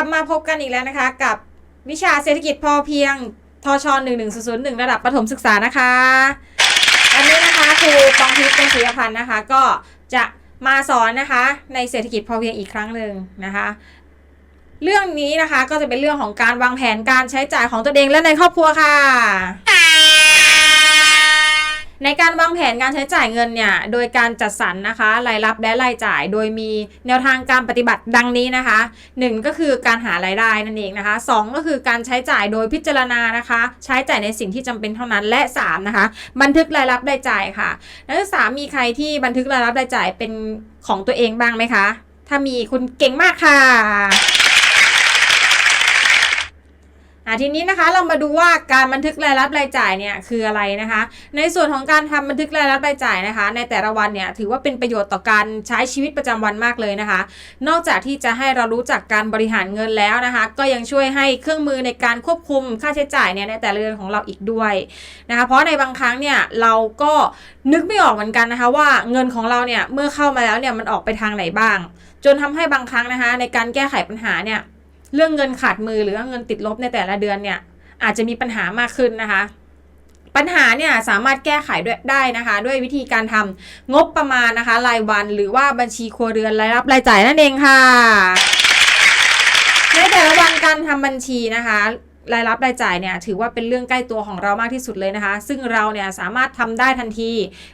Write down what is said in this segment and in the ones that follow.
ลับมาพบกันอีกแล้วนะคะ กับวิชาเศรษฐกิจพอเพียงทช11001 ระดับประถมศึกษานะคะอันนี้นะคะครูปองทิพย์เป็นศิริพันธ์นะคะ ก็จะมาสอนนะคะในเศรษฐกิจพอเพียงอีกครั้งหนึ่งนะคะ เรื่องนี้นะคะก็จะเป็นเรื่องของการวางแผนการใช้จ่ายของตัวเองและในครอบครัวค่ะ ในการวางแผนการใช้จ่ายเงินเนี่ย โดยการจัดสรรนะคะรายรับและรายจ่าย โดยมีแนวทางการปฏิบัติดังนี้นะคะ 1 ก็คือการหารายได้นั่นเองนะคะ 2 ก็คือการใช้จ่ายโดยพิจารณานะคะ ใช้จ่ายในสิ่งที่จำเป็นเท่านั้นและ 3 นะคะ บันทึกรายรับรายจ่ายค่ะนักศึกษามีใครที่บันทึกรายรับรายจ่ายเป็นของตัวเองบ้างไหมคะ ถ้ามีคุณเก่งมากค่ะ อะทีนี้นะคะเรามาดูว่าการบันทึกรายรับรายจ่ายเนี่ยคืออะไรนะคะ ในส่วนของการทำบันทึกรายรับรายจ่ายนะคะ ในแต่ละวันเนี่ยถือว่าเป็นประโยชน์ต่อการใช้ชีวิตประจำวันมากเลยนะคะ นอกจากที่จะให้เรารู้จักการบริหารเงินแล้วนะคะ ก็ยังช่วยให้เครื่องมือในการควบคุมค่าใช้จ่ายเนี่ยในแต่ละเดือนของเราอีกด้วยนะคะ เพราะในบางครั้งเนี่ยเราก็นึกไม่ออกเหมือนกันนะคะ ว่าเงินของเราเนี่ยเมื่อเข้ามาแล้วเนี่ยมันออกไปทางไหนบ้าง จนทำให้บางครั้งนะคะ ในการแก้ไขปัญหาเนี่ย เรื่องเงินขาดมือหรือว่าเงินติดลบในแต่ละเดือนเนี่ยอาจจะมีปัญหามากขึ้นนะคะ ปัญหาเนี่ยสามารถแก้ไขได้นะคะ ด้วยวิธีการทำงบประมาณนะคะ รายวันหรือว่าบัญชีครัวเรือนรายรับรายจ่ายนั่นเองค่ะในแต่ละวันการทำบัญชีนะคะรายรับรายจ่ายเนี่ยถือว่าเป็นเรื่องใกล้ตัวของเรามากที่สุดเลยนะคะ ซึ่งเราเนี่ยสามารถทำได้ทันที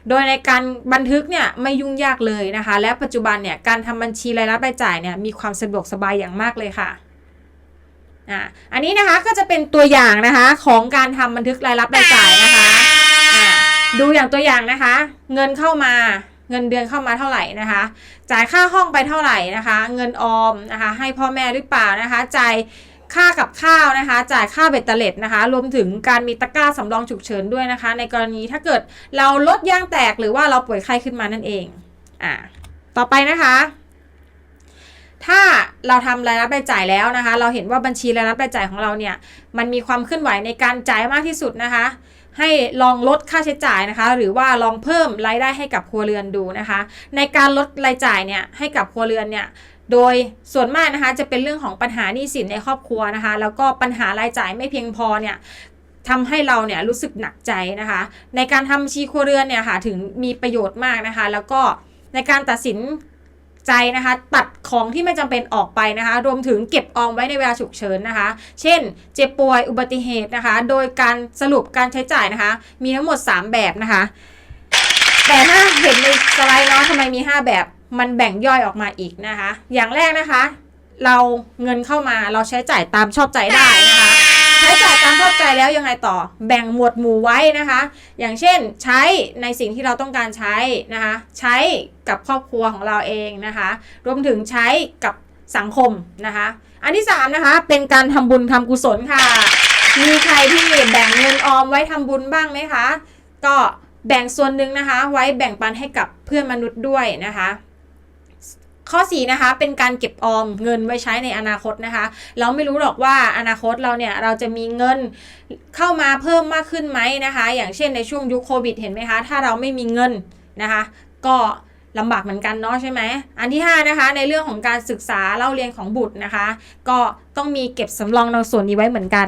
โดยในการบันทึกเนี่ยไม่ยุ่งยากเลยนะคะ และปัจจุบันเนี่ยการทำบัญชีรายรับรายจ่ายเนี่ยมีความสะดวกสบายอย่างมากเลยค่ะ อะอันนี้นะคะก็จะเป็นตัวอย่างนะคะของการทำบันทึกรายรับรายจ่ายนะคะอะดูอย่างตัวอย่างนะคะ เงินเข้ามาเงินเดือนเข้ามาเท่าไหร่นะคะ จ่ายค่าห้องไปเท่าไหร่นะคะ เงินออมนะคะ ให้พ่อแม่หรือเปล่านะคะ จ่ายค่ากับข้าวนะคะ จ่ายค่าเบ็ดเตล็ดนะคะ รวมถึงการมีตะกร้าสำรองฉุกเฉินด้วยนะคะ ในกรณีถ้าเกิดเราลดยางแตกหรือว่าเราป่วยไข้ขึ้นมานั่นเอง อะต่อไปนะคะ ถ้าเราทำรายรับรายจ่ายแล้วนะคะ เราเห็นว่าบัญชีรายรับรายจ่ายของเราเนี่ย มันมีความเคลื่อนไหวในการจ่ายมากที่สุดนะคะ ให้ลองลดค่าใช้จ่ายนะคะ หรือว่าลองเพิ่มรายได้ให้กับครัวเรือนดูนะคะ ในการลดรายจ่ายเนี่ยให้กับครัวเรือนเนี่ยโดยส่วนมากนะคะจะเป็นเรื่องของปัญหาหนี้สินในครอบครัวนะคะ แล้วก็ปัญหารายจ่ายไม่เพียงพอเนี่ยทำให้เราเนี่ยรู้สึกหนักใจนะคะ ในการทำบัญชีครัวเรือนเนี่ยค่ะถึงมีประโยชน์มากนะคะ แล้วก็ในการตัดสิน ใจนะคะ ตัดของที่ไม่จำเป็นออกไปนะคะ รวมถึงเก็บออมไว้ในเวลาฉุกเฉินนะคะ เช่น เจ็บป่วยอุบัติเหตุนะคะ โดยการสรุปการใช้จ่ายนะคะ มีทั้งหมด 3 แบบนะคะ แต่ถ้าเห็นในสไลด์เนาะทำไมมี 5 แบบมันแบ่งย่อยออกมาอีกนะคะ อย่างแรกนะคะ เราเงินเข้ามาเราใช้จ่ายตามชอบใจได้นะคะ ใช้จ่ายตามชอบใจแล้วยังไงต่อ แบ่งหมวดหมู่ไว้นะคะ อย่างเช่นใช้ในสิ่งที่เราต้องการใช้นะคะ ใช้กับครอบครัวของเราเองนะคะ รวมถึงใช้กับสังคมนะคะ อันที่3นะคะ เป็นการทำบุญทำกุศลค่ะ มีใครที่แบ่งเงินออมไว้ทำบุญบ้างไหมคะ ก็แบ่งส่วนหนึ่งนะคะ ไว้แบ่งปันให้กับเพื่อนมนุษย์ด้วยนะคะ ข้อ4นะคะเป็นการเก็บออมเงินไว้ใช้ในอนาคตนะคะ เราไม่รู้หรอกว่าอนาคตเราเนี่ยเราจะมีเงินเข้ามาเพิ่มมากขึ้นไหมนะคะ อย่างเช่นในช่วงยุคโควิดเห็นไหมคะถ้าเราไม่มีเงินนะคะ ก็ลำบากเหมือนกันเนาะใช่ไหม อันที่ 5 นะคะ ในเรื่องของการศึกษาเล่าเรียนของบุตรนะคะ ก็ต้องมีเก็บสำรองในส่วนนี้ไว้เหมือนกัน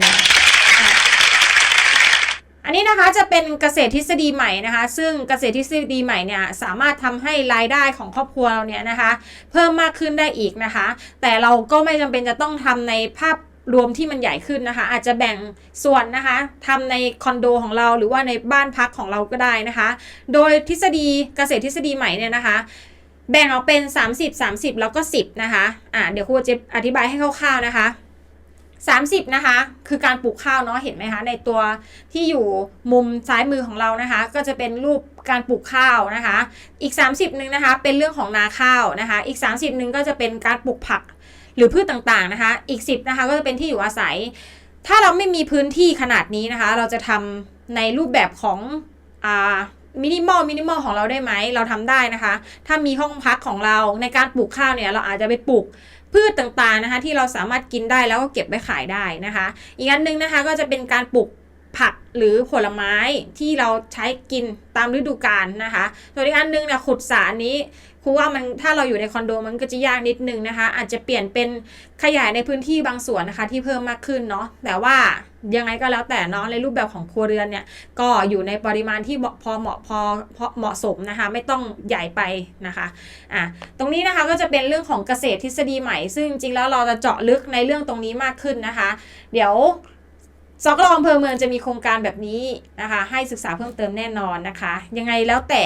อันนี้นะคะจะเป็นเกษตรทฤษฎีใหม่นะคะ ซึ่งเกษตรทฤษฎีใหม่เนี่ยสามารถทำให้รายได้ของครอบครัวเราเนี่ยนะคะ เพิ่มมากขึ้นได้อีกนะคะ แต่เราก็ไม่จำเป็นจะต้องทำในภาพรวมที่มันใหญ่ขึ้นนะคะ อาจจะแบ่งส่วนนะคะทำในคอนโดของเราหรือว่าในบ้านพักของเราก็ได้นะคะ โดยทฤษฎีเกษตรทฤษฎีใหม่เนี่ยนะคะ แบ่งออกเป็น 30 30 แล้วก็ 10 นะคะอ่าเดี๋ยวครูจะอธิบายให้คร่าวๆนะคะ 30 นะคะ คือการปลูกข้าวเนาะเห็นไหมคะ ในตัวที่อยู่มุมซ้ายมือของเรานะคะ ก็จะเป็นรูปการปลูกข้าวนะคะ อีก 30หนึ่งนะคะ เป็นเรื่องของนาข้าวนะคะ อีก 30หนึ่งก็จะเป็นการปลูกผักหรือพืชต่างๆนะคะ อีก 10นะคะก็จะเป็นที่อยู่อาศัย ถ้าเราไม่มีพื้นที่ขนาดนี้นะคะ เราจะทำในรูปแบบของอ่า มินิมอลมินิมอลของเราได้ไหมเราทำได้นะคะ ถ้ามีห้องพักของเราในการปลูกข้าวเนี่ยเราอาจจะไปปลูกพืชต่างๆนะคะที่เราสามารถกินได้แล้วก็เก็บไว้ขายได้นะคะ อีกอันหนึงนะคะก็จะเป็นการปลูกผักหรือผลไม้ที่เราใช้กินตามฤดูกาลนะคะส่วนอีกอันนึงเนี่ยขุดสารนี้ครูว่ามันถ้าเราอยู่ในคอนโดมันก็จะยากนิดนึงนะคะ อาจจะเปลี่ยนเป็นขยายในพื้นที่บางส่วนนะคะที่เพิ่มมากขึ้นเนาะแต่ว่า ยังไงก็แล้วแต่เนาะในรูปแบบของครัวเรือนเนี่ย ก็อยู่ในปริมาณที่พอเหมาะพอเหมาะสมนะคะ ไม่ต้องใหญ่ไปนะคะอะตรงนี้นะคะก็จะเป็นเรื่องของเกษตรทฤษฎีใหม่ ซึ่งจริงๆแล้วเราจะเจาะลึกในเรื่องตรงนี้มากขึ้นนะคะ เดี๋ยวสกลอำเภอเมืองจะมีโครงการแบบนี้นะคะ ให้ศึกษาเพิ่มเติมแน่นอนนะคะ ยังไงแล้วแต่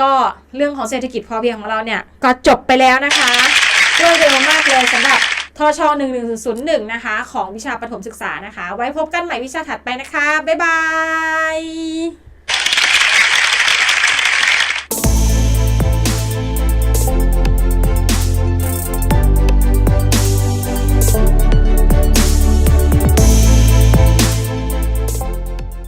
ก็เรื่องของเศรษฐกิจพอเพียงของเราเนี่ยก็จบไปแล้วนะคะรวดเร็วมากเลยสำหรับ ทช1101 นะคะ ของวิชาปฐมศึกษานะคะ ไว้พบกันใหม่วิชาถัดไปนะคะ บ๊ายบาย